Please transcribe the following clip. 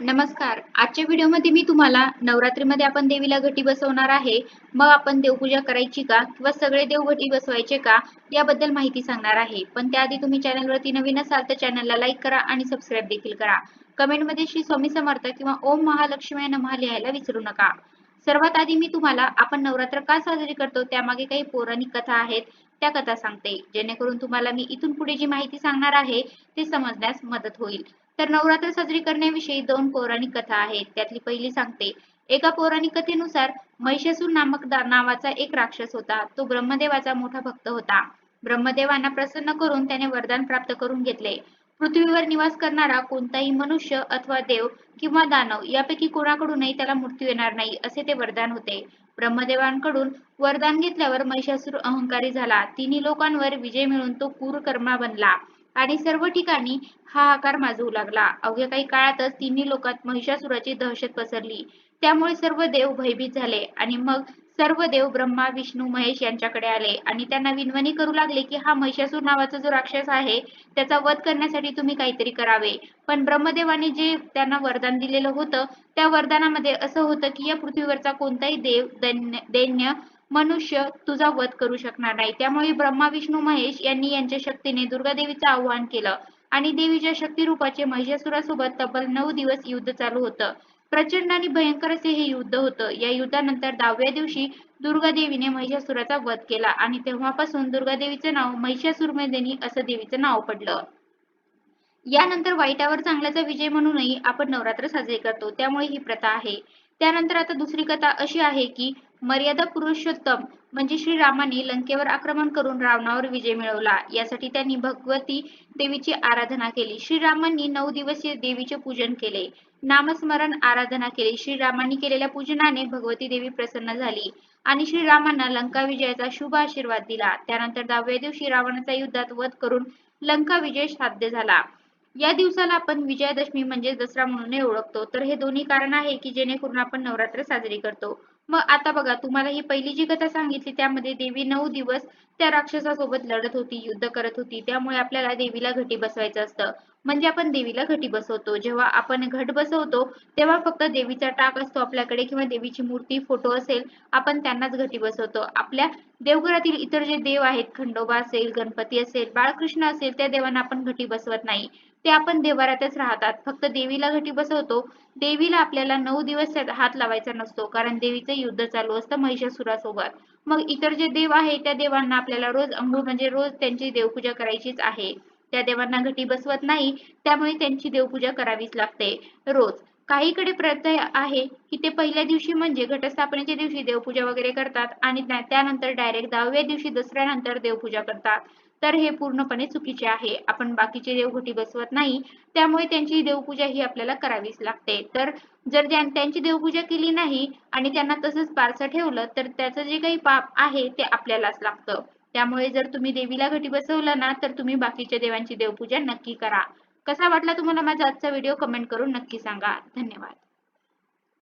नमस्कार. आजच्या व्हिडिओमध्ये मी तुम्हाला नवरात्रीमध्ये आपण देवीला घटी बसवणार आहे. मग आपण देवपूजा करायची का किंवा सगळे देव घटी बसवायचे का याबद्दल माहिती सांगणार आहे. पण त्याआधी तुम्ही चॅनलवरती नवीन असाल तर चॅनलला लाईक करा आणि सबस्क्राईब देखील करा. कमेंटमध्ये श्री स्वामी समर्थ किंवा ओम महालक्ष्मी नमः लिहायला विसरू नका. सर्वात आधी मी तुम्हाला आपण नवरात्र का साजरी करतो त्यामागे काही पौराणिक कथा आहेत. त्या कथा सांगते. जेणेकरून तुम्हाला मी इथून पुढे जी माहिती सांगणार आहे ते समजण्यास मदत होईल. तर नवरात्र साजरी करण्याविषयी दोन पौराणिक कथा आहेत. त्यातली पहिली सांगते. एका पौराणिक कथेनुसार महिषासूर नामक नावाचा एक राक्षस होता. तो ब्रह्मदेवाचा मोठा भक्त होता. ब्रह्मदेवांना प्रसन्न करून त्याने वरदान प्राप्त करून घेतले. पृथ्वीवर निवास करणारा कोणताही मनुष्य अथवा देव किंवा दानव यापैकी कोणाकडूनही त्याला मृत्यू येणार नाही असे ते वरदान होते. ब्रह्मदेवांकडून वरदान घेतल्यावर महिषासूर अहंकारी झाला. तिन्ही लोकांवर विजय मिळून तो कुरकर्मा बनला आणि सर्व ठिकाणी हा आकार माजवू लागला. अवघ्या काही काळातच तिन्ही लोकात महिषासुराची दहशत पसरली. त्यामुळे सर्व देव भयभीत झाले आणि मग सर्व देव ब्रह्मा विष्णू महेश यांच्याकडे आले. आणि त्यांना विनवणी करू लागले की हा महिषासूर नावाचा जो राक्षस आहे त्याचा वध करण्यासाठी तुम्ही काहीतरी करावे. पण ब्रह्मदेवाने जे त्यांना वरदान दिलेलं होतं त्या वरदानामध्ये असं होतं की या पृथ्वीवरचा कोणताही देव दैन्य मनुष्य तुझा वध करू शकणार नाही. त्यामुळे ब्रह्मा विष्णू महेश यांनी यांच्या शक्तीने दुर्गा देवीचं आवाहन केलं. आणि देवीच्या शक्ती रूपाचे महिषासुरासोबत तब्बल नऊ दिवस युद्ध चालू होतं. प्रचंड आणि भयंकर असे हे युद्ध होतं. या युद्धानंतर दहाव्या दिवशी दुर्गा देवीने महिषासुराचा वध केला आणि तेव्हापासून दुर्गादेवीचे नाव महिषासुरमेदिनी असं देवीचं नाव पडलं. यानंतर वाईटावर चांगल्याचा विजय म्हणूनही आपण नवरात्र साजरे करतो. त्यामुळे ही प्रथा आहे. त्यानंतर आता दुसरी कथा अशी आहे की मर्यादा पुरुषोत्तम म्हणजे श्रीरामाने लंकेवर आक्रमण करून रावणावर विजय मिळवला. यासाठी त्यांनी भगवती देवीची आराधना केली. श्रीरामांनी नऊ दिवसीय देवीचे पूजन केले. नामस्मरण आराधना केली. श्रीरामांनी केलेल्या पूजनाने भगवती देवी प्रसन्न झाली आणि श्रीरामांना लंका विजयाचा शुभ आशीर्वाद दिला. त्यानंतर दहाव्या दिवशी रावणाचा युद्धात वध करून लंका विजय साध्य झाला. या दिवसाला आपण विजयादशमी म्हणजे दसरा म्हणून ओळखतो. तर हे दोन्ही कारण आहे की जेणेकरून आपण नवरात्र साजरी करतो. मग आता बघा तुम्हाला ही पहिली जी कथा सांगितली त्यामध्ये देवी नऊ दिवस त्या राक्षसासोबत लढत होती युद्ध करत होती. त्यामुळे आपल्याला देवीला घटी बसवायचं असतं. म्हणजे आपण देवीला घटी बसवतो. जेव्हा आपण घट बसवतो तेव्हा फक्त देवीचा टाक असतो आपल्याकडे किंवा देवीची मूर्ती फोटो असेल आपण त्यांनाच घटी बसवतो. आपल्या देवघरातील इतर जे देव आहेत खंडोबा असेल गणपती असेल बाळकृष्ण असेल त्या देवांना आपण घटी बसवत नाही. ते आपण देवारातच राहतात. फक्त देवीला घटी बसवतो. देवीला आपल्याला नऊ दिवस हात लावायचा नसतो. कारण देवीचं युद्ध चालू असतं महिषासुरासोबत. मग इतर जे देव आहे त्या देवांना आपल्याला रोज अंघोळ म्हणजे रोज त्यांची देवपूजा करायचीच आहे. त्या देवांना घटी बसवत नाही. त्यामुळे त्यांची देवपूजा करावीच लागते. रोज. काहीकडे प्रथा आहे की ते पहिल्या दिवशी म्हणजे घटस्थापनेच्या दिवशी देवपूजा वगैरे करतात आणि त्यानंतर डायरेक्ट दहाव्या दिवशी दसऱ्यानंतर देवपूजा करतात. तर हे पूर्णपणे चुकीचे आहे. आपण बाकीचे देवघटी बसवत नाही. त्यामुळे त्यांची देवपूजा ही आपल्याला करावीच लागते. तर जर त्यांची देवपूजा केली नाही आणि त्यांना तसंच पारसं ठेवलं तर त्याचं जे काही पाप आहे ते आपल्यालाच लागतं. त्यामुळे जर तुम्ही देवीला घटी बसवलं ना तर तुम्ही बाकीच्या देवांची देवपूजा नक्की करा. कसा वाटला तुम्हाला माझा आजचा व्हिडिओ? कमेंट करून नक्की सांगा. धन्यवाद.